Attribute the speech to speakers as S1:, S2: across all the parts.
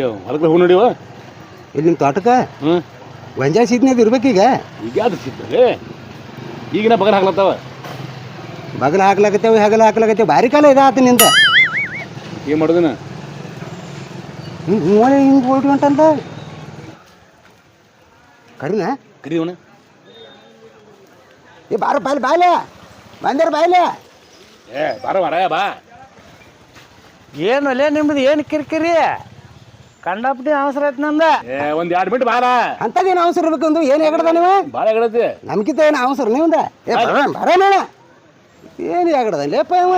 S1: ಹೊಲಕ್ಕೆ ಹೂ ನೋಡಿವ
S2: ಇಲ್ಲಿ ನಿಮ್ಮ ತೋಟಕ್ಕೆ?
S1: ಹ್ಞೂ
S2: ಗೊಂಜಾಳ ಅದು ಇರ್ಬೇಕೀಗ
S1: ಈಗ. ಯಾವ್ದು ಸಿಗ್ತದೆ ಈಗಿನ ಬಗಲ್ ಹಾಕ್ಲತ್ತಾವ?
S2: ಬಗಲ ಹಾಕ್ಲಾಕತ್ತೇವೆ ಹಗಲ ಹಾಕ್ಲಾಕತ್ತೇವೆ. ಭಾರಿ ಕಾಲ ಇದಾತ ನಿಂದ.
S1: ಏನು ಮಾಡೋದನ?
S2: ಹಿಂಗೆ ಹಿಂಗೆ ಹೋಗಿ ಅಂತಂದ. ಕಡಿನ
S1: ಕರಿಯವನ
S2: ಏ ಬಾರ ಬಾಯ್ಲೆ ಬಾಯ್ಲೆ. ಬಂದರ ಬಾಯ್ಲೆ.
S1: ಏ ಬಾರ ಮಾರಾಯ ಬಾ.
S3: ಏನು ಅಲ್ಲೇ ನಿಮ್ಮದು ಏನು ಕಿರಿಕಿರಿ? ಕಂಡಾಪಟ್ಟಿ ಅವಸರ ಐತಿ ನಂದ
S1: ಒಂದ್ ಎರಡ್ ಮಿನಿಟ್ ಬಾರ.
S2: ಅಂತದೇನು ಅವಸರ ಇರ್ಬೇಕು ಅಂದ್ರೆ? ಏನು ಹೆಗಡ್ದ ನೀವು?
S1: ಬಾಳ ಹೇಗಡತಿ.
S2: ನಮ್ಗಿಂತ ಏನು ಅವಸರ ನೀವಂದ ಏ ಬರ ಬರೋಣ ಏನು ಹೇಗಡದ ಲೇಪ ಇವ?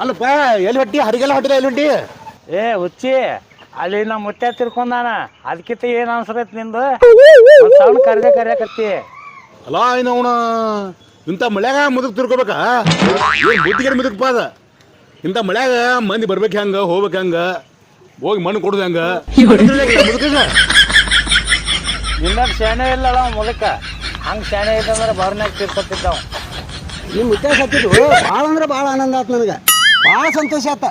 S1: ಅಲ್ಲಪ್ಪ ಎಲ್ಲಿ ಹೊಟ್ಟಿ ಹರಿಗೆಲ್ಲ ಹೊಟ್ಟಿಲ್ಲ ಎಲ್ಲಿ ಹೊಟ್ಟಿ
S3: ಏ ಹುಚ್ಚಿ ಅಲ್ಲಿ ನಮ್ಮ ಮುತ್ತೆ ತಿರ್ಕೊಂಡಾನ. ಅದಕ್ಕಿಂತ ಏನು ಅವಸರ ಐತಿ ನಿಂದು ಸೌಂಡ್ ಕರ್ದೆ ಕರ್ಯಾಕತ್ತಿ.
S1: ಅಲ್ಲ ಇನ್ನು ಇಂತ ಇಂಥ ಮಳೆಗ ಮುದುಕ್ ತಿರ್ಕೋಬೇಕಾ? ಏನು ಬುದ್ಧಿಗೆ ಮುದುಕಪ್ಪ ಅದ? ಇಂಥ ಮಳ್ಯಾಗ ಮಂದಿ ಬರ್ಬೇಕು ಹೆಂಗ ಹೋಗ್ಬೇಕು ಹೆಂಗ? ಹೋಗಿ ಮಣ್ಣು ಕೊಡುದು ಹೆಂಗ? ಮುದುಕಗ
S3: ನಿನ್ನ ಶಾಣೆ ಇಲ್ಲಲ್ಲ ಅವ ಮುದಕ ಹಂಗೆ ಶಾಣೆ ಇದ್ದಂದ್ರೆ ಬರ್ನಾಗ ತಿರ್ಕೊತಿದ್ದವ.
S2: ನಿಮ್ಮ ಮುದ್ದೆ ಸತ್ತಿದ್ದು ಭಾಳ ಅಂದ್ರೆ ಭಾಳ ಆನಂದ ಆಯ್ತು ನನಗೆ. ಭಾಳ ಸಂತೋಷ ಆತ.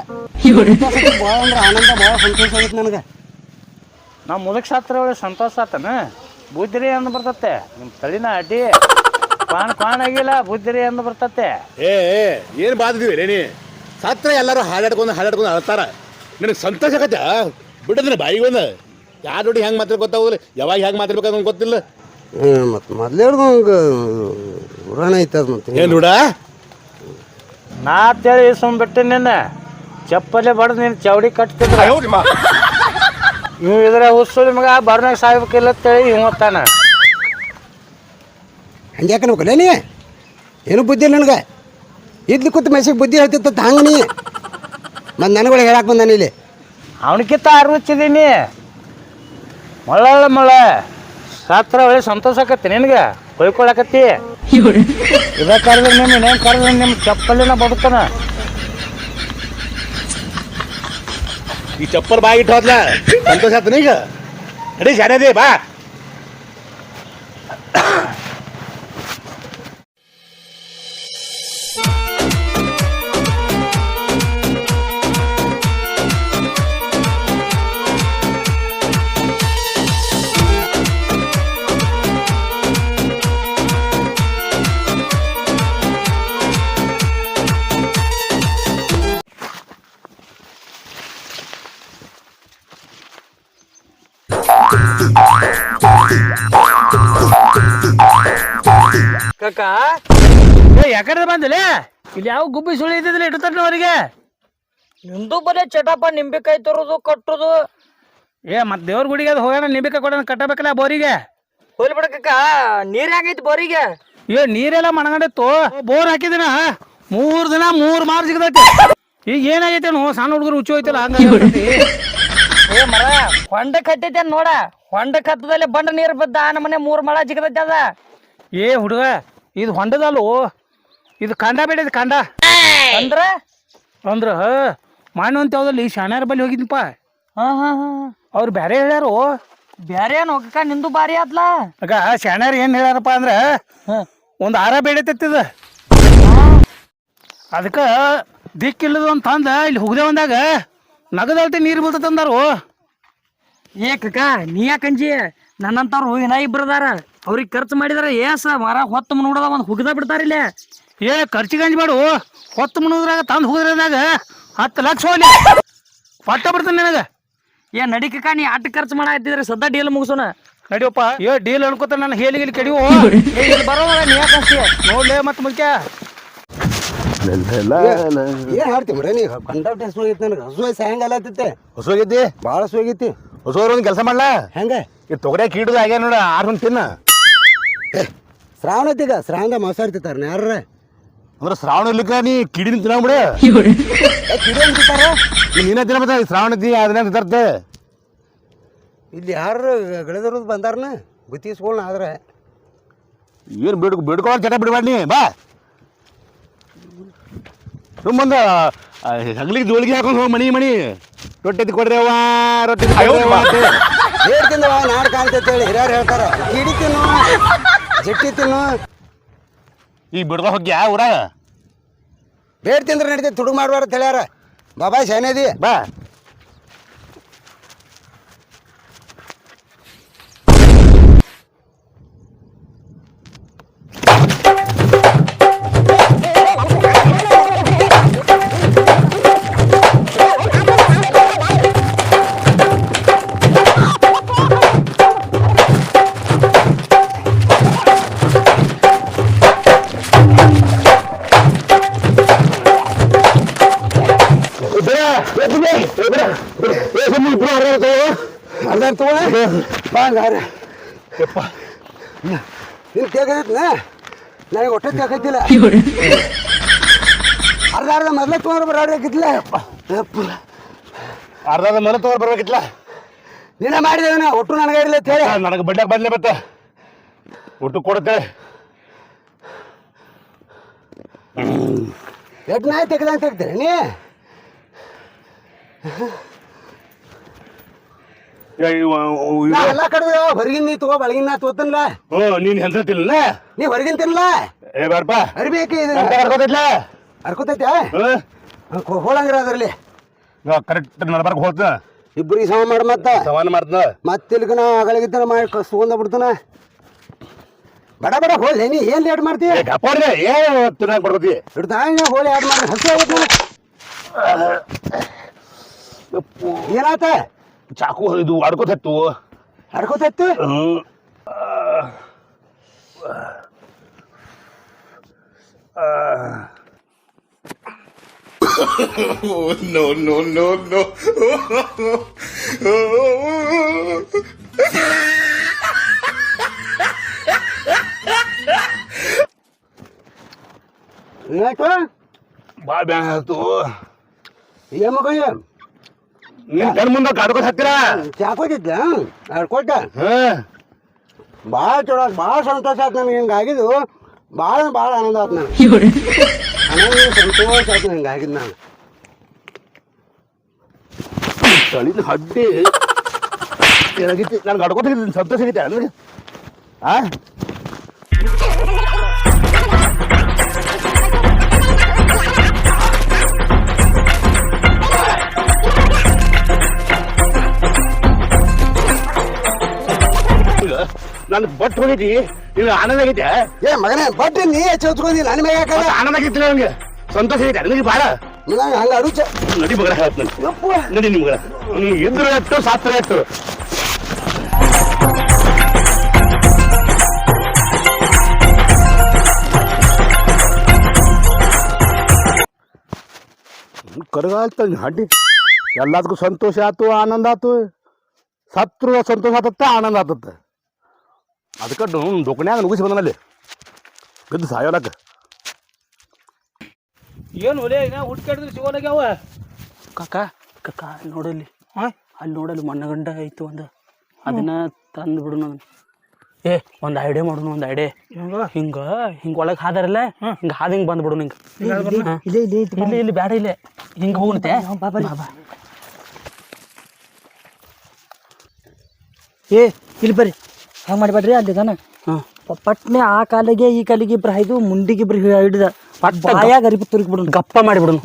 S2: ಭಾಳ ಅಂದ್ರೆ ಆನಂದ ಭಾಳ ಸಂತೋಷ ಆಗೈತೆ ನನಗೆ.
S3: ನಮ್ಮ ಮುದಕ್ ಸಾತ್ರ ಒಳಗೆ ಸಂತೋಷ ಆತನ. ಬುದ್ಧಿರಿ ಅಂದ್ ಬರ್ತತೆ. ನಿಮ್ಮ ತಳಿನ ಅಡ್ಡಿ ಪಾನ್ ಪಾನ್ ಆಗಿಲ್ಲ ಬುದ್ಧಿರಿ ಅಂದ್ ಬರ್ತತೆ.
S1: ಏ ಏನು ಬಾದಿದೀವಿ ನೀ? ಸತ್ರ ಎಲ್ಲರೂ ಹಾಡಾಡ್ಕೊಂಡು ಹಾಡಾಡ್ಕೊಂಡು ಅಳ್ತಾರ. ನಿನಗೆ ಸಂತೋಷ ಆಗತ್ತೆ? ಬಿಡದ್ರೆ ಬಾಯಿಗೆ ಒಂದು ಯಾರು ನೋಡಿ ಹೆಂಗೆ ಮಾತಾಡ್ ಗೊತ್ತಾಗೋದಿಲ್ಲ. ಯಾವಾಗ ಹೆಂಗೆ ಮಾತಾಡ್ಬೇಕು ಅಂತ ಗೊತ್ತಿಲ್ಲ.
S2: ಮತ್ತು ಮೊದಲೇ ಹಿಡ್ದು ಐತೆ ಅದು ಐತದ ಮತ್ತೆ
S1: ಏನು ನೋಡ
S3: ನಾ ಅಂತೇಳಿ ಸುಮ್ಮ ಬಿಟ್ಟು ನಿನ್ನ. ಚಪ್ಪಲಿ ಬಡ್ದು ನಿನ್ನ ಚೌಡಿ ಕಟ್ತಿದ್ರೆ. ಇವ್ ಇದ್ರೆ ಹುಸ್ಸುಳಿ ನಿಮಗೆ ಬರ್ನಾಗ ಸಾಯ್ಬೇಕಿಲ್ಲ ಅಂತೇಳಿ ಓದ್ತಾನೆ
S2: ಹಂಗೆ ಯಾಕೆ ಅನ್ಬೇಕಲ್ಲ ನೀ? ಏನು ಬುದ್ಧಿ ಇಲ್ಲ ನನಗೆ. ಇದ್ಲಿ ಕೂತು ಮೆಸಿಗೆ ಬುದ್ಧಿ ಹೇಳ್ತಿತ್ತ ಹಂಗೆ ನೀ ಮತ್ತು ನನಗಳು ಹೇಳಕ್ಕೆ ಬಂದಾನ ಇಲ್ಲಿ.
S3: ಅವನಕ್ಕಿಂತ ಅರ್ವಚ್ಚಿದೀನಿ ಮಳ್ಳ ಮಳೆ. ಸಾತ್ರ ಒಳ್ಳೆ ಸಂತೋಷ ಆಕತ್ತಿ ನಿನಗೆ? ಕೊಯ್ಕೊಳಕತ್ತಿ ಇದ ಕರೆದ್ರೆ ನಿಮ್ಮ ಇನ್ನೇನು ಕರೆದ್ರೆ ನಿಮ್ಮ ಚಪ್ಪಲಿನ ಬದುಕನ.
S1: ಈ ಚಪ್ಪಲ್ ಬಾಯಿ ಇಟ್ಟು ಹೋದ್ಲ? ಸಂತೋಷ ಆತನ ಈಗ ನಡಿ ಶಾನೆ ಬಾ.
S3: ಯಾಕಡೆ ಬಂದಿಲ್ಲ? ಇಲ್ಲಿ ಯಾವ ಗುಬ್ಬಿ ಸುಳಿ ಇದ್ದಿದ್ದಿಲ್ಲ ಇಡ್ತಾರ ಅವರಿಗೆ.
S4: ನಿಂದು ಬರೇ ನಿಂಬೆ ನಿಂಬೆಕಾಯಿ ತರೋದು ಕಟ್ಟೋದು.
S3: ಏ ಮತ್ತೆ ದೇವ್ರ ಗುಡಿಗೆ ಅದು ಹೋಗೋಣ ನಿಂಬಿಕ ಕೊಡೋಣ ಕಟ್ಟಬೇಕಲ್ಲ ಬೋರಿಗೆ?
S4: ಹೋಲಿ ಬಿಡಕ ನೀರ್ ಹೆಂಗೈತಿ ಬೋರಿಗೆ.
S3: ಏ ನೀರೆಲ್ಲ ಮಣಗಂಡಿತ್ತು ಬೋರ್ ಹಾಕಿದಿನ ಮೂರ್ ದಿನ ಮೂರ್ ಮಾರ್ ಸಿಗದೈತಿ ಈಗ ಏನಾಗೈತೆ ನೋ ಸಣ್ಣ ಹುಡುಗರು ಹುಚ್ಚು ಹೋಯ್ತಲ್ಲ ಹಂಗ
S4: ಏ ಮರ ಹೊಂಡ ಕಟ್ಟೈತೆ ನೋಡ. ಹೊಂಡ ಕತ್ತದಲ್ಲಿ ಬಂಡ ನೀರ್ ಬದ್ದ ನಮ್ಮನೆ ಮೂರ್ ಮಳ ಜಿಗದೈತಿ ಅದ.
S3: ಏ ಹುಡುಗ ಇದು ಹೊಂಡದಲ್ಲು? ಇದು ಕಂಡ ಬೇಡದ ಕಂಡ.
S4: ಅಂದ್ರ?
S3: ಅಂದ್ರ ಮಣ್ಣು ಅಂತ ಯಾವ್ದಲ್ಲಿ ಶಾಣ್ಯಾರ ಬಳಿ ಹೋಗಿದ್ನಪ್ಪ.
S4: ಹಾ ಹಾ ಹಾ
S3: ಅವ್ರು ಬ್ಯಾರೆ ಹೇಳ್ಯಾರು.
S4: ಬ್ಯಾರೆ ಏನ್ ಹೋಗಕ ನಿಂದು ಬಾರಿ ಆತ್ಲ
S3: ಅಗ ಶಾಣ್ಯಾರ ಏನ್ ಹೇಳ್ಯಾರಪ್ಪ ಅಂದ್ರ ಒಂದ್ ಆರ ಬೇಡೈತಿದ ಅದಕ್ಕ ದಿಕ್ಕಿಲ್ಲದ ಅಂತ ಅಂದ ಇಲ್ಲಿ ಹುಗ್ದೆ ಒಂದಾಗ ನಗದಲ್ತಿ ನೀರು ಬೀಳ್ತೈತೆ ಅಂದಾರು.
S4: ಏ ಕಕ್ಕ ನೀ ಯಾಕಂಜಿ ನನ್ನಂತವ್ರು ಇನ್ನ ಇಬ್ರದಾರ ಅವ್ರಿಗೆ ಖರ್ಚು ಮಾಡಿದಾರ ಏಸ ಮರ ಹೊತ್ತು ನೋಡದ ಒಂದು ಹುಗ್ದ ಬಿಡ್ತಾರ ಇಲ್ಲೇ.
S3: ಏ ಖರ್ಚಿಗೆ ಮಾಡು ಹೊತ್ತು ಮುನ್ನೂದ್ರಾಗ ತಂದು ಹೋದ್ರದಾಗ ಹತ್ತು ಲಕ್ಷ ಹೋಗಲಿ. ಪಟ್ಟ ಬಿಡ್ತೀನಿ ನಿನಗೆ.
S4: ಏ ನಡಿಕಕ್ಕ ನೀ ಅಟ್ಟು ಖರ್ಚು ಮಾಡಾಯ್ತಿದ್ರೆ ಸದ್ದ ಡೀಲ್ ಮುಗಿಸೋಣ
S3: ನಡಿಯಪ್ಪ. ಏ ಡೀಲ್ ಅನ್ಕೋತ ನನ್ನ ಹೇಳಿ ಇಲ್ಲಿ ಕೆಡಿವು
S4: ಬರೋವಾಗ ನೀ ಕಷ್ಟ
S3: ನೋಡ್ಲೇ ಮತ್ತೆ ಮುಖ್ಯ
S2: ಏನ್ ಹಾಡ್ತಿ ಮರ ನೀ? ಕಂಡಾಪಟ್ಟೆ ಹಸು ಆಗೈತೆ ನನಗೆ. ಹಸು ಸಾಯಂಕಾಲ ಆತೈತೆ
S1: ಹೊಸೋಗಿದ್ದಿ
S2: ಭಾಳ ಹಸು ಆಗೈತಿ
S1: ಹೊಸವ್ರು ಒಂದು ಕೆಲಸ ಮಾಡ್ಲಾ?
S2: ಹೆಂಗೆ?
S1: ಈ ತೊಗಡೆ ಕೀಡುದು ಆಗ್ಯ ನೋಡ ಆರು ತಿನ್ನ.
S2: ಶ್ರಾವಣ ಶ್ರಾವಣ ಶ್ರಾವಣದ ಮಾಂಸಾಹಾರ ತಿಂತಾರ ಯಾರ
S1: ಅಂದ್ರೆ ಶ್ರಾವಣ ಇರ್ಲಿಕ್ಕ ನೀ ಕಿಡಿ ತಿನ್ನ ಬಿಡ.
S2: ಕಿಡಿ ಅಂತಾರ
S1: ನೀನ ತಿನ್ನ ಮತ್ತೆ ಶ್ರಾವಣ ಇದ್ದಿ ಅದನ್ನ ತರ್ತೆ
S2: ಇಲ್ಲಿ ಯಾರು ಗಳಿದವ್ರದ್ದು ಬಂದಾರನ? ಗುತ್ತಿಸ್ಕೊಳ್ಳ ಆದ್ರೆ.
S1: ಏನು ಬಿಡ್ ಬಿಡ್ಕೊಳ್ಳೋ ಚಟ ಬಿಡಬೇಡ ನೀ ಬಾ. ಸುಮ್ಮಂದ ಹಗ್ಲಿಗೆ ಜೋಳಿಗೆ ಹಾಕೊಂಡು ಹೋಗಿ ಮಣಿ ಮಣಿ. ರೊಟ್ಟಿ ಎತ್ತಿ ಕೊಡ್ರಿ ಅವ್ವ ರೊಟ್ಟಿ
S2: ಹೇಳ್ತೀನಿ ನಾಡ್ ಕಾಣ್ತೈತೆ ಹೇಳಿ. ಹಿರಿಯರು ಹೇಳ್ತಾರ ಕಿಡಿ ತಿನ್ನು ಜಟ್ಟಿ ತಿನ್ನು.
S1: ಈಗ ಬಿಡ್ದ ಹೋಗ್ಯಾ ಊರಾಗ?
S2: ಬೇಡ್ ತಿಂದ್ರೆ ನಡೀತೈತೆ ತುಡುಗ್ ಮಾಡ್ಬಾರ ತಿಳಿಯಾರ ಬಾಬಾ ಶಾನೇದಿ.
S1: ಬಾ.
S2: ಹಂಗಾರ ನಿನ್ ತೆಗೈತ್ನ ನನಗೆ ಒಟ್ಟೆ ತೆಗೈತಿಲ್ಲ ಅರ್ಧ ಅರ್ಧ ಮೊದಲೇ ತೊಗೊಂಡ್ರೆ ಬರಾಡ್ರಿ ಅರ್ಧ
S1: ಅರ್ಧ ಮೇಲೆ ತಗೊಂಡ್ ಬರ್ಬೇಕಿತ್ತಲ್ಲ
S2: ನಿನ್ನ ಮಾಡಿದೇವನ ಒಟ್ಟು ನನಗೆ ಇರಲಿ ಅಂತ ಹೇಳಿ.
S1: ನನಗೆ ಬಡ್ಡಾಗ ಬಂದ್ಲೆ ಬತ್ತ ಒಟ್ಟು ಕೊಡುತ್ತೆ
S2: ಎಷ್ಟು ನಾಯಿ ತೆಗೆದ ಅಂತ ಹೇಳ್ತೀರಿ ನೀ? ನಾ ಎಲ್ಲ ಕಡೆ ಹೊರಗಿನ ನೀ ತಗೋ ಬೆಳಗಿನ ನಾ ತಗೋತನ್ಲ.
S1: ಹ್ಞೂ ನೀನ್ ಹೆಂತಿಲ್ಲ
S2: ನೀ ಹೊರಗಿನ ತಿನ್ಲ?
S1: ಏ ಬಾರಪ್ಪ
S2: ಅರ್ಬೇಕು ಹೋಳಂಗಿರ ಅದ್ರಲ್ಲಿ.
S1: ಕರೆಕ್ಟ್ ನಡ್ಬಾರ್ಕ್
S2: ಇಬ್ಬರಿಗೆ ಸಮ ಮಾಡಿ ಮತ್ತ.
S1: ಸವಾನ ಮಾಡ್ತದ
S2: ಮತ್ತೆ ಇಲ್ಲಿಗ ನಾ ಅಗಳಿಗಿದ್ದಾನ ಮಾಡಿ ಕಸ್ಕೊಂಡ ಬಿಡ್ತಾನ. ಬಡ ಬಡ ಹೋಳಿ ನೀ ಏನ್ ಲೇಟ್ ಮಾಡ್ತೀಯ
S1: ಏ ಏನು ತಿನ್ನಾಕ
S2: ಹಿಡ್ದ ಆಡ್ ಮಾಡಿ ಹಸು ಆಗುತ್ತೆ ಏನಾತ?
S1: ಚಾಕು ಇದು ಆಡ್ಕೋತತ್ತು
S2: ಹರ್ಕೋತೈತು
S1: ಹ್ಮ್
S2: ಏನಾಯ್ತು
S1: ಬಾ ಬ್ಯಾನ್ ಆಯ್ತು
S2: ಏನ್ ಮಗ
S1: ನೀನ್ ಕಣ್ ಮುಂದೆ ಕಾಡ್ಕೋತ ಹತ್ತಿರ
S2: ಚಾಕೋತಿದ್ದ
S1: ಕೊಟ್ಟ?
S2: ಭಾಳ ಚಲೋ ಭಾಳ ಸಂತೋಷ ಆಯ್ತು ನನಗೆ ಹಿಂಗಾಗಿದ್ದು. ಭಾಳ ಭಾಳ ಆನಂದ ಆಯ್ತು ನನಗೆ. ಆನಂದ ಸಂತೋಷ ಆಯ್ತು ಹಿಂಗಾಗಿದ್ದು ನಾನು.
S1: ತಳಿನ ಹಡ್ಡಿ. ಏನಾಗಿತ್ತು? ನನ್ಗೆ ಅಡ್ಕೋತ ಸಂತೋಷ ಆಗೈತೆ ಅಂದ್ರೆ ಆ? ನನ್ ಬಟ್ ಹೋಗೈತಿ ಇದು ಆನಂದ ಆಗೈತೆ
S2: ಏ ಮಗನೇ ಬಟ್ ನೀ ಚೌತ್ಕೊಂಡಿ ನನ್ನ ಮೇಲೆ ಯಾಕಂದ್ರೆ
S1: ಮತ್ತ್ ಆನಂದ ಆಗೈತಿ ನನಗೆ ಸಂತೋಷ ಐತೆ ನನಗೆ ಭಾಳ
S2: ನಂಗೆ ಹಂಗೆ ಅಡುಚ
S1: ನಡಿ ಮಗಳ ಹೇಳ್ತಾನೆ ನಡಿ. ನಿಮ್ಗಳ ನೀ ಇದ್ರ ಎತ್ತು ಸಾತ್ರ ಎತ್ತು. ಕರಗಾಲ್ತ ಹಡ್ಡಿ. ಎಲ್ಲದಕ್ಕೂ ಸಂತೋಷ ಆತು ಆನಂದ ಆತು. ಸತ್ರು ಸಂತೋಷ ಆತತ್ತ ಆನಂದ ಆತತ್ತ. ಅದಕ್ಕೆ ಡೊಕನ್ಯಾಗ ನುಗ್ಗಿಸಿ ಬಂದನಲ್ಲಿ ಬಿದ್ದು ಸಾಯೋಲಕ್ಕ
S3: ಏನು ಒಲೆ ಇನ್ನ ಹುಡ್ಕಾಡಿದ್ರೆ ಸಿಗೋಲಾಗ್ಯಾವ?
S5: ಕಾಕ ಕಾಕ ಅಲ್ಲಿ ನೋಡಲ್ಲಿ ಅಲ್ಲಿ ನೋಡಲ್ಲಿ ಮಣ್ಣಗಂಡ ಐತು ಒಂದು. ಅದನ್ನ ತಂದು ಬಿಡು ನಾನು ಏ ಒಂದು ಐಡಿಯಾ ಮಾಡೋಣ ಒಂದು ಐಡಿಯಾ. ಹಿಂಗ? ಹಿಂಗ ಒಳಗೆ ಹಾದಾರಲ್ಲ ಹಿಂಗ ಹಾದ ಹಿಂಗ. ಬಂದ್ಬಿಡು ನಿಂಗೆ
S4: ಇಲ್ಲೇ ಇಲ್ಲೇ
S5: ಇಲ್ಲಿ ಇಲ್ಲಿ ಬೇಡ ಇಲ್ಲೇ. ಹಿಂಗ ಹೋಗುತ್ತೆ
S4: ಏ ಇಲ್ಲಿ ಬರ್ರಿ. ಹಂಗೆ ಮಾಡಿಬೇಡ್ರಿ ಅಲ್ಲಿ
S5: ಹಾಂ.
S4: ಪಟ್ನೆ ಆ ಕಾಲಿಗೆ ಈ ಕಾಲಿಗೆ ಇಬ್ರು ಹೈದು ಮುಂಡಿಗೆ ಇಬ್ರು ಹಿಡಿದ
S5: ಪಟ್ಟ
S4: ಬಾಯಾಗ ಅರಿಪು ಬಿಡೋಣ
S5: ಗಪ್ಪ ಮಾಡಿಬಿಡು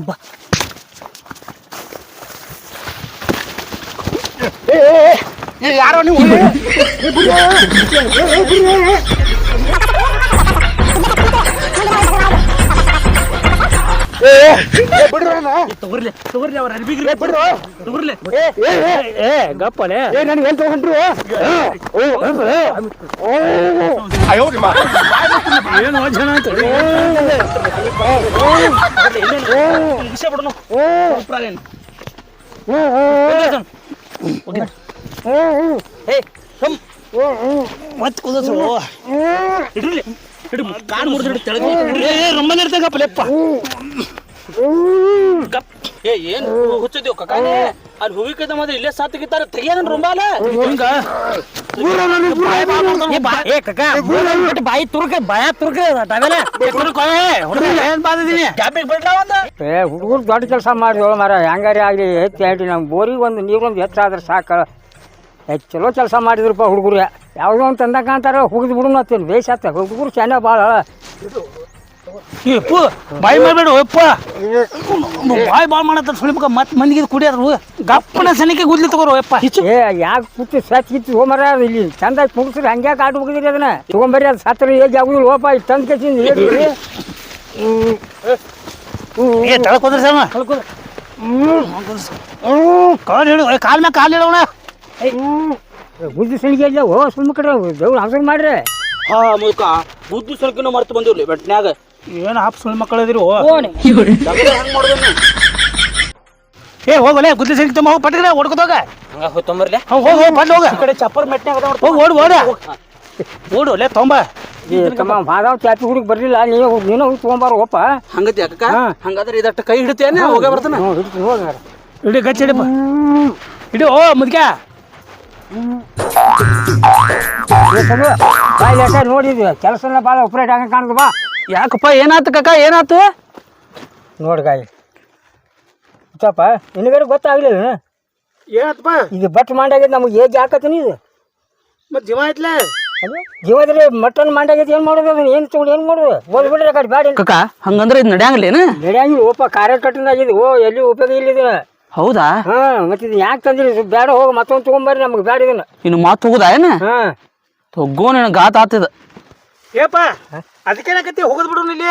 S1: ಯಾರೋ ನೀವು?
S5: ತಗೋರ್ಲಿ ತಗೋರ್ಲಿ ಅವ್ರ ಅರ್ಬಿಗ್ರಿ ತಗೋರ್ಲಿ ಏ ಗಪ್ಪಲೆ
S1: ಏ ನನಗೆ ಎಲ್ಲಿ ತಗೊಂಡ್ರು
S5: ಏನು ಜನ ಅಂತ ವಿಷಯ ಬಿಡೋಣ ಅಭಿಪ್ರಾಯ ಮತ್ತೆ ಕುದಸ್ರು ಇಡ್ರಿ ತೆಳಗೆ ಇಡ್ರಿ ರೊಮ್ಮನೆ ಇರ್ತಂಗಪ್ಪ ಲೆಪ್ಪ. ಗಪ್. ಏ ಏನು ಹುಚ್ಚಿದ್ಯೋ ಕಕಾನೆ ಅಲ್ಲಿ ಹೂವಿ ಕದ ಮಾತ್ರ ಇಲ್ಲೇ ಸಾತ್ತಿಗಿತ್ತಾರ ತೆಗಿಯೋದನ್ ರೊಂಬಾಲ ಹಿಂಗ?
S4: ಏ ಏ ಬಿಟ್ಟು ಬಾಯಿ ತುರ್ಕ ಬಾಯ ತುರ್ಕ ಟವೆಲ
S5: ಏನ್ ಬಾದಿದೀನಿ?
S3: ಕ್ಯಾಬಿಗೆ ಬಿಡ್ಲಾ ಒಂದ?
S6: ಏ ಹುಡುಗರು ದೊಡ್ಡ ಕೆಲಸ ಮಾಡಿದ್ರು ಮರ ಹೆಂಗಾರಿ ಆಗಲಿ ಹೆಚ್ಚು ಹೇಳಿ ನಮ್ಮ ಬೋರಿಗೆ ಒಂದು ನೀರೊಂದು ಹೆಚ್ಚಾದ್ರೆ ಸಾಕು ಏ ಚಲೋ ಕೆಲಸ ಮಾಡಿದ್ರಪ್ಪ ಹುಡುಗರು. ಯಾವುದೋ ಒಂದು ತಂದ ಕಾಣ್ತಾರೆ ಹುಗಿದು ಬಿಡು ಮತ್ತೇನು ಬೇಸ್ ಆತ. ಹುಡುಗರು ಚೆನ್ನ ಭಾಳ
S5: ಯಪ್ಪ ಬಾಯಿ ಮಾಡಬೇಡ ಯಪ್ಪ ಬಾಯಿ ಬಾಳ್ ಮಾಡತ್ತ ಸುಳಿಬೇಕ ಮತ್ತೆ ಮಂದಿಗೆ ಕುಡಿಯೋದ್ರು. ಗಪ್ಪನ ಸನಿಕೆ ಗುದ್ಲಿ ತಗೋರು ಯಪ್ಪ.
S6: ಏ ಯಾಕೆ ಕುತ್ತಿ ಸತ್ ಗಿತ್ತು ಹೋಮರ ಇಲ್ಲಿ? ಚಂದ ಕುಡಿಸ್ರಿ ಹಂಗೆ ಆಟ ಹೋಗಿದ್ರಿ ಅದನ್ನ? ತಗೊಂಬರ್ರಿ ಅದು ಸತ್ರ ಏಜ್ ಆಗುದಿಲ್ಲ ಹೋಪ ಇಲ್ಲಿ ತಂದು ಕೆಸಿಂದ ಹೇಳ್ರಿ
S5: ಏ ತಳ್ಕೋದ್ರಿ ಸರ್ ಕಾಲ್ ಕಾಲು ಏ, ಕಾಲ್ ಮ್ಯಾಗ ಕಾಲ್ ಹಿಡೋಣ
S6: ಬುದ್ಧಿ ಸಲಿಗೆ ಇಲ್ಲ ಓ ಸುಮ್ಮ ಕಡೆ ದೇವ್ರು ಹಂಗೆ ಮಾಡ್ರಿ
S5: ಹಾ ಮುಲ್ಕ ಬುದ್ಧಿ ಸಲ್ಕಿನ ಮರ್ತು ಬಂದಿರ್ಲಿ ಬೆಟ್ನ್ಯಾಗ ಏನು ಆಪ್ ಸುಳ್ಳು ಹೆಂಗ್ ಮಾಡೋದನ್ನ
S3: ಏ ಹೋಗಲೇ ಗುದ್ದು ಸಿಂಗ್ ತುಂಬ ಹೋಗಿ ಪಟ್ಕಡೆ ಹೊಡ್ಕೋದಾಗ
S5: ಹಂಗ ಹೋಗಿ ತೊಂಬರ್ಲೆ
S3: ಹೋಗಿ ಹೋಗಿ ಹೋಗ
S5: ಕಡೆ ಚಪ್ಪರ್ ಮೆಟ್ನ್ಯಾಗ ಅದಾವ
S3: ಹೋಗಿ ಓಡು ಓಡ ಓಡು ಲೇ ತೊಂಬ
S6: ಮಾಧವ್ ಚಾಪಿ ಹುಡುಗಿ ಬರ್ಲಿಲ್ಲ ನೀವು ನೀನು ಹೋಗಿ ತೊಗೊಂಬಾರ ಒಪ್ಪ
S5: ಹಂಗತಿ ಅಕ್ಕ ಹಂಗಾದ್ರೆ ಇದಟ್ಟ ಕೈ ಹಿಡಿತೇನೆ ಹೋಗ ಬರ್ತಾನೆ
S6: ಇಡೀ
S3: ಇಡಿ ಗಚ್ಚ ಹಿಡಿಪ ಇಡಿ ಓ ಮುದ್ಕ
S6: ಬಾಯ್ ಲೆಕ್ಕ ನೋಡಿದ್ವಿ ಕೆಲಸನ ಭಾಳ ಆಪರೇಟ್ ಆಗ ಕಾಣ್ದು ಬಾ
S5: ಯಾಕಪ್ಪ ಏನಾಯ್ತು ಕಕ್ಕ ಏನಾಯ್ತು
S6: ನೋಡಿ ಗಾಯಿ. ಚಪ್ಪ ನಿನಗಡೆ ಗೊತ್ತಾಗ್ಲಿಲ್ಲ?
S3: ಏನಪ್ಪ
S6: ಇದು ಬಟ್ ಮಾಡಾಗಿದ್ ನಮಗೆ ಏಜ್ ಹಾಕತ್ತೀನಿ ಇದು?
S3: ಮತ್ತೆ ಜೀವ ಐತ್ಲ?
S6: ಜೀವದ್ರೆ ಮಟನ್ ಮಾಡಾಗಿದ್ ಏನು ಮಾಡೋದು? ಅದನ್ನ ಏನು ತಗೊಂಡು ಏನು ಮಾಡೋದು? ಓದ್ಬಿಡ್ರಿ ಬಿಡ್ರಿ ಕಡೆ ಬ್ಯಾಡ
S5: ಕಕ್ಕ ಹಂಗಂದ್ರೆ ಇದು ನಡೆಯಂಗಿಲ್ಲೇನು
S6: ನಡೆಯಂಗಿಲ್ಲ ಓಪ ಕಾರ್ಯ ಕಟ್ಟನಾಗಿದೆ ಓ ಎಲ್ಲಿ ಉಪಯೋಗ ಇಲ್ಲ ಇದು.
S5: ಹೌದಾ?
S6: ಹಾ ಮತ್ತೆ ಇದು ಯಾಕೆ ತಂದ್ರಿ ಇದು ಬೇಡ ಹೋಗಿ ಮತ್ತೊಂದು ತೊಗೊಂಬರ್ರಿ ನಮ್ಗೆ ಬೇಡ ಇದನ್ನ.
S5: ಇನ್ನು ಮಾತು ಹೋಗುದಾ ಏನ?
S6: ಹಾ.
S5: ತೊಗ್ಗೋ ನಿನ್ನ ಗಾತ ಆತದ.
S3: ಏಪ ಅದಕ್ಕೇನಾಕತ್ತಿ? ಹೋಗದ್ ಬಿಡು ಇಲ್ಲಿ.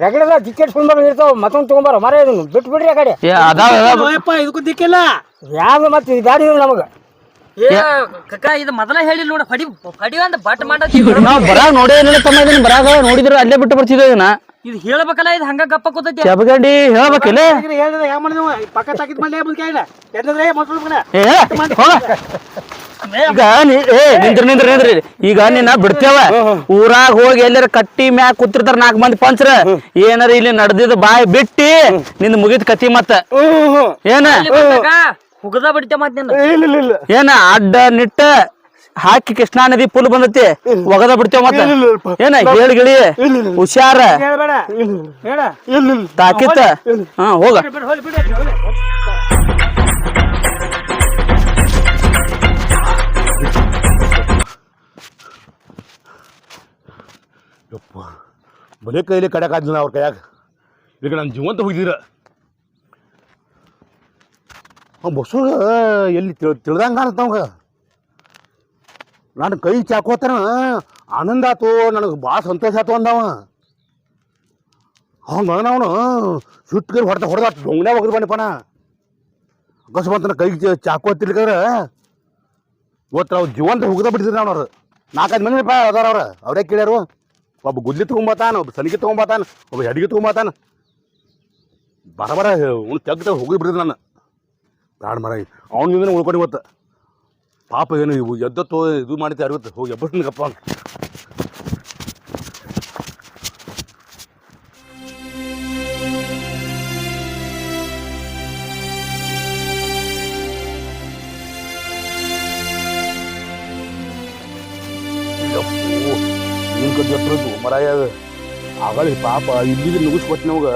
S6: ರಗಡದ ಟಿಕೆಟ್ ತೊಗೊಂಬರ್ ಇರ್ತಾವ. ಮತ್ತೊಂದು ತೊಗೊಂಬಾರ ಮರ ಇದನ್ನು. ಬಿಟ್ಟು ಬಿಡ್ರಿ ಆ ಕಡೆ.
S5: ಏ ಅದಾವ
S3: ಇದಕ್ಕೂ ದಿಕ್ಕಿಲ್ಲ.
S6: ಯಾವ್ದು ಮತ್ತೆ ಇದು ಬ್ಯಾಡ ಇದು ನಮಗೆ.
S4: ಏ ಕಕ್ಕ ಇದು ಮೊದಲ ಹೇಳಿ ನೋಡ ಹೊಡಿ ಹೊಡಿ ಅಂತ ಬಟ್ ಮಾಡತ್ತಿ
S5: ನಾವ್ ಬರಾಗ ನೋಡೇ ಇಲ್ಲ ತಮ್ಮ ಇದನ್ನ ಬರಾಗ ನೋಡಿದ್ರ ಅಲ್ಲೇ ಬಿಟ್ಟು ಬರ್ತಿದ್ದೆ ಇದನ್ನ.
S4: ಇದು ಹೇಳ್ಬೇಕಲ್ಲ ಇದು ಹಂಗ ಗಪ್ಪ ಕೂತೈತಿ.
S5: ಚಬಗಡಿ ಹೇಳ್ಬೇಕಿಲ್ಲ?
S3: ಹೇಳಿದ್ರೆ ಹ್ಯಾಂಗ ಮಾಡಿದ್ವು ಪಕ್ಕ ತಾಕಿದ್ ಮೇಲೆ ಮುದ್ಕ ಇಲ್ಲ ಎದ್ದ್ರೆ ಮಕ್ಕಳು
S5: ಏ ಹೋಗ. ಈಗ ನೀ ಏ ನಿಂದ್ರ ನಿಂದ್ರ ನಿಂದ್ರಿ ಈಗ ನಿನ್ನ ಬಿಡ್ತೇವ. ಊರಾಗ ಹೋಗಿ ಎಲ್ಲರ ಕಟ್ಟಿ ಮ್ಯಾಗ ಕೂತಿರ್ತಾರ ನಾಲ್ಕು ಮಂದಿ ಪಂಚ್ರ. ಏನಾರ ಇಲ್ಲಿ ನಡೆದಿದ್ ಬಾಯಿ ಬಿಟ್ಟಿ ನಿಂದ ಮುಗಿದ ಕತಿ ಮತ್ತ. ಏನ?
S4: ಹುಗದ ಬಿಡ್ತೆ ಮತ್ ನಿನ್ನ?
S5: ಏನ ಅಡ್ಡ ನಿಟ್ಟ ಹಾಕಿ ಕೃಷ್ಣಾ ನದಿ ಪುಲ್ ಬಂದತಿ? ಒಗದ ಬಿಡ್ತೇವ ಮತ್ತ? ಏನ ಹೇಳಿ ಗಿಳಿ ಹುಷಾರ?
S3: ಹೇಳ್ಬೇಡ ಹೇಳ
S5: ತಾಕಿತ್ತ? ಹಾ ಹೋಗ.
S1: ಬಲೆ ಬರೀ ಕೈಲಿ ಕಡಕ್ ಆದ್ಲಿಲ್ಲ ಅವ್ರ ಕೈಯಾಗ? ಈಗ ನಾನು ಜೀವಂತ ಹೋಗಿದ್ದೀರ. ಅವ ಬಸ್ಸು ಎಲ್ಲಿ ತಿಳ್, ತಿಳ್ದಂಗೆ ಕಾಣತ್ತವಂಗ ನಾನು ಕೈ ಚಾಕೋತಾನ, ಆನಂದ ಆತು, ನನಗೆ ಭಾಳ ಸಂತೋಷ ಆಯ್ತು ಅಂದವ. ಹಂಗ ಅವನು ಸುಟ್ಟಿಗೆ ಹೊಡೆದ ಹೊಡೆದ, ಡೊಂಗ್ನ್ಯಾಗ ಹೋಗ್ರಿ ಬಣ್ಣಪ್ಪನ ಅಕಸ್ಮಾತ್ ನನ್ನ ಕೈ ಚಾಕು ಹತ್ತಿರ್ಲಿಕ್ಕಂದ್ರೆ ಇವತ್ತು ನಾವು ಜೀವಂತ ಹುಗ್ದ ಬಿಟ್ಟಿದ್ರು ಅವ್ರು. ನಾಲ್ಕೈದು ಮಂದಿ ಪಾ ಅದಾರ ಅವ್ರು. ಅವರೇ ಕೇಳ್ಯಾರು. ಒಬ್ಬ ಗುದ್ಲಿ ತೊಗೊಂಬತ್ತಾನ ಒಬ್ಬ ಸಲಿಗೆ ತೊಗೊಂಬತ್ತಾನ ಒಬ್ಬ ಹೆಡಿಗೆ ತೊಗೊಂಬತ್ತಾನ ಬರ ಬರ ಅವ್ನು ತೆಗ್ದು ಹೋಗಿ ಬಿಡಿದ್ರು ನಾನು. ಬ್ಯಾಡ ಮರ ಅವ್ನಿಂದ ಉಳ್ಕೊಂಡು ಇವತ್ತು. ಪಾಪ ಏನು ಇವು ಎದ್ದತ್ತು ಇದು ಮಾಡಿದ್ದೆ ಅರಿವತ್ತು ಹೋಗಿ ಎಬ್ಬಸ್ತೀನಿ ಗಪ್ಪ ಅಂತ ನಿನ್ ಕದ್ದು ಎತ್ತರದ್ದು ಮರಾಯ? ಅದು ಆಗಲಿ ಪಾಪ, ಇಲ್ಲಿಗೆ ನುಗ್ಸ್ಕೊಟ್ಟು ನಮಗ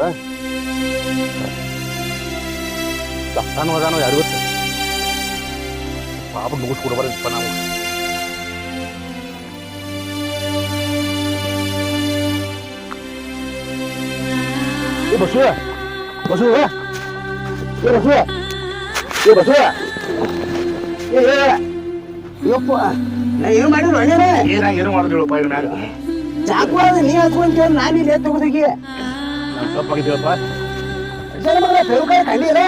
S1: ಸತ್ತಾನ ಅದಾನೋ ಯಾರು ಗೊತ್ತ ಪಾಪ ಮುಗಿಸ್ಕೊಡ್ಬಾರಪ್ಪ ನಾವು. ಏ ಬಸು ಬಸು ಏ ಬಸು ಏ ಬಸು ಏ ಏ
S2: ಯಪ್ಪ ನಾ ಏನು ಮಾಡಿದ್ರು ಅಣ್ಣನೇ
S1: ಏನ ಏನು ಮಾಡಿದ್ರಪ್ಪ ಇವ್ನ ಮ್ಯಾಗ?
S2: ಚಾಕು ಅದು ನೀ ಹಚ್ಕೊಂತ ನಾನು ಇಲ್ಲಿ ತಗೋದಿಗೆ
S1: ತಪ್ಪಾಗಿದ್ದೀವಪ್ಪ
S2: ಸರಿ ಮಗ ಪೆರುಕಾಯಿ ಕಂಡಿರ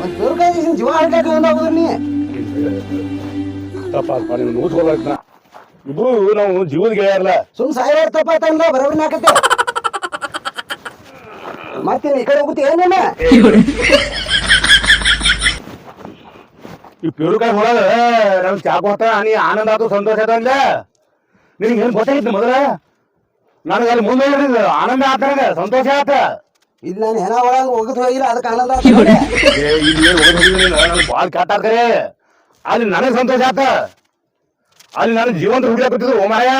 S2: ಒಂದು ಪೆರುಕಾಯಿ ಜೀವ ಒಂದಾಗೋದ್ರ ನೀ.
S1: ತಪ್ಪ ನೀವು ಇಬ್ರು ನಾವು ಜೀವದ ಗೆಳೆಯರಲ್ಲ.
S2: ಸುಮ್ ಸಾಯ ತಪ್ಪ ತಂದ ಬರೋಬ್ರಿ ಮತ್ತೇನು ಮತ್ತೆ ಈ ಕಡೆ ಹೋಗುತ್ತೆ ಏನೇನ?
S1: ಈ ಪೇರುಕಾಯಿ ಹೊಳ ನಮ್ ಚಾಕು ಹೊತ್ತ ನೀ ಆನಂದ ಆತು ಸಂತೋಷ ಆತ ಅಂದ ನಿನಗೆ ಏನ್ ಗೊತ್ತಾಗಿತ್ತು ಮೊದಲ? ನನಗೆ ಅಲ್ಲಿ ಮುಂದೆ ಆನಂದ ಆತ ಸಂತೋಷ ಆತ.
S2: ಇಲ್ಲಿ ನಾನು ಹೆಣ ಒಳಗೆ ಹೋಗದ್ ಹೋಗಿಲ್ಲ ಅದಕ್ಕೆ ಆನಂದ
S1: ಹೋಗೋದ್ ಹೋಗಿಲ್ಲ ನೀನು, ಕಾಟಾಡ್ತಾರೆ ಅಲ್ಲಿ ನನಗೆ ಸಂತೋಷ ಆತ. ಅಲ್ಲಿ ನಾನು ಜೀವಂತ ಹುಡ್ಲಾಕತ್ತಿದ್ರು ಓ ಮಾರಾಯ.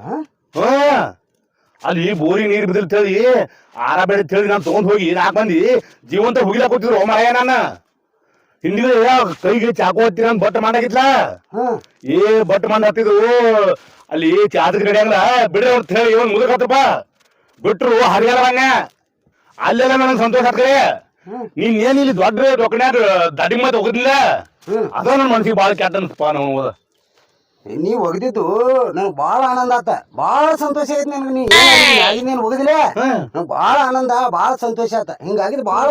S2: ಹಾ?
S1: ಹ್ಞೂ. ಅಲ್ಲಿ ಬೋರಿ ನೀರು ಬಿದ್ದಿಲ್ ತಿಳಿ ಆರ ಬೆಳೆ ತಿಳಿ ನಾನು ತಗೊಂಡ್ ಹೋಗಿ ನಾಲ್ಕು ಮಂದಿ ಜೀವಂತ ಹುಗಿಲಾಕೊತ್ತಿದ್ರು ಓ ಮಾರಾಯ ನಾನು. ಹಿಂದಿನ ಕೈಗೆ ಚಾಕು ಹತ್ತಿ ನಾನು ಬಟ್ ಮಾಡಾಗಿತ್ಲ
S2: ಹಾ.
S1: ಏ ಬಟ್ ಮಾಡ ಹತ್ತಿದ್ರು ಅಲ್ಲಿ ಚಾದದ ಕಡೆ ಅಂಗ್ಲ ಬಿಡ್ರಿ ಅವ್ರ ಹೇಳಿ ಇವನ್ ಮುದುಕ ಬಿಟ್ರು ಬಿಟ್ರು ಹರಿಯಾರಂಗ ಅಲ್ಲೆಲ್ಲ ನನಗೆ ಸಂತೋಷ ಆಗ್ತದೆ. ನೀನ್ ಏನ್ ಇಲ್ಲಿ ದೊಡ್ಡ ದೊಡ್ಡ ದಡಿ ಮತ್ತೆ ಹೋಗುದಿಲ್ಲ?
S2: ಹ್ಮ್.
S1: ಅದ ನನ್ನ ಮನ್ಸಿಗೆ ಭಾಳ ಕೆಟ್ಟ ಅನ್ಸಪ್ಪ ನಾವು ಹೋದ
S2: ನೀ ಒಗದಿದ್ದು ನಂಗೆ ಭಾಳ ಆನಂದ ಆತ. ಬಾಳ ಸಂತೋಷ ಆಯ್ತು ನನಗೆ ನೀ. ಆಗಿನೇನು ಒಗದಿಲ್ಲ? ನಂಗೆ ಭಾಳ ಆನಂದ ಬಾಳ ಸಂತೋಷ ಆತ. ಹಿಂಗಾಗಿದ್
S1: ಬಾಳ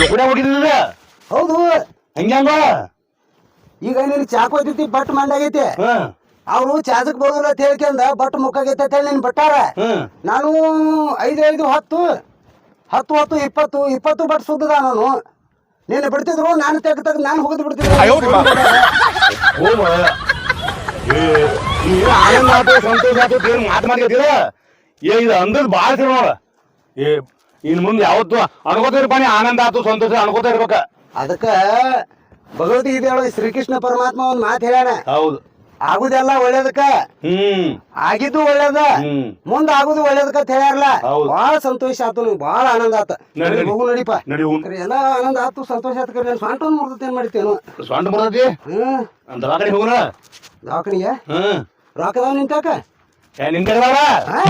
S1: ದೊಡ್ಡ ಹೋಗಿದ್ದಿಲ್ಲ
S2: ಹೌದು.
S1: ಹಂಗ್ಯಾಂಗ
S2: ಈಗ ನೀನು ಚಾಕು ಹೋಗ್ತಿ ಬಟ್ ಮಂಡಾಗೈತಿ ಅವ್ರು ಚಾದಕ್ ಬರೋದಿಲ್ಲ ಅಂತ ಹೇಳ್ಕೊಂಡ ಬಟ್ ಮುಕ್ಕಾಗೈತೆ ಅಂತ ಹೇಳಿ ನೀನ್ ಬಟ್ಟಾರ? ನಾನು ಐದು ಐದು ಹತ್ತು ಹತ್ತು ಹತ್ತು ಇಪ್ಪತ್ತು ಇಪ್ಪತ್ತು ಬಟ್ ಸುದ್ದದ ನಾನು ನೀನು ಬಿಡ್ತಿದ್ರು ನಾನು ತೆಗ್ ತೆಗ್ ನಾನು ಹೋಗಿದ್ ಬಿಡ್ತಿದ್ರು.
S1: ಆನಂದ ಆತು ಸಂತೋಷ ಆತು ಏನ್ ಮಾತು ಏ ಇದು ಅಂದದ್ ಭಾಳ ನೋಡ. ಏ ಇನ್ ಮುಂದೆ ಯಾವತ್ತು ಆನಂದ ಆತು ಸಂತೋಷ ಅನ್ಕೋತಾ ಇರ್ಬೇಕ.
S2: ಅದಕ್ಕ ಭಗವದ್ಗೀತೆ ಶ್ರೀಕೃಷ್ಣ ಪರಮಾತ್ಮ ಒಂದ್ ಮಾತು ಹೇಳ್ಯಾನ.
S1: ಹೌದು.
S2: ಆಗುದೆಲ್ಲ ಒಳ್ಳೇದಕ್ಕ?
S1: ಹ್ಮ್.
S2: ಆಗಿದ್ದು ಒಳ್ಳೇದ ಮುಂದ ಆಗುದು ಒಳ್ಳೇದಕ್ಕ ಅಂತ ಹೇಳ್ಯಾರಲ್ಲ?
S1: ಹೌದು.
S2: ಬಹಳ ಸಂತೋಷ ಆತು ನಂಗೆ ಬಾಳ ಆನಂದ ಆತ.
S1: ನಡಿ, ನಡಿ.
S2: ಹೋಗು ನಡಿಪ
S1: ನಡಿ ಹೋಗು.
S2: ಕರೆ ಎಲ್ಲ ಆನಂದ ಆತು ಸಂತೋಷ ಆತ ಕರೆ. ಸ್ವಂಟ ಒಂದು ಮುರ್ದತೆ ಏನ್ ಮಾಡ್ತೇನು
S1: ಸ್ವಂಟ ಬರ್ತೈತಿ
S2: ಹ್ಮ್.
S1: ಕಡೆ ಹೋಗೋಣ
S2: ದವಾಖಾನಿಗೆ?
S1: ಹ್ಮ್.
S2: ರೊಕ್ಕದಾವ್ ನಿಂತಾಕ?
S1: ಏ ನಿನ್ ಕಡೆ ಬೇಡ
S2: ಹಾ?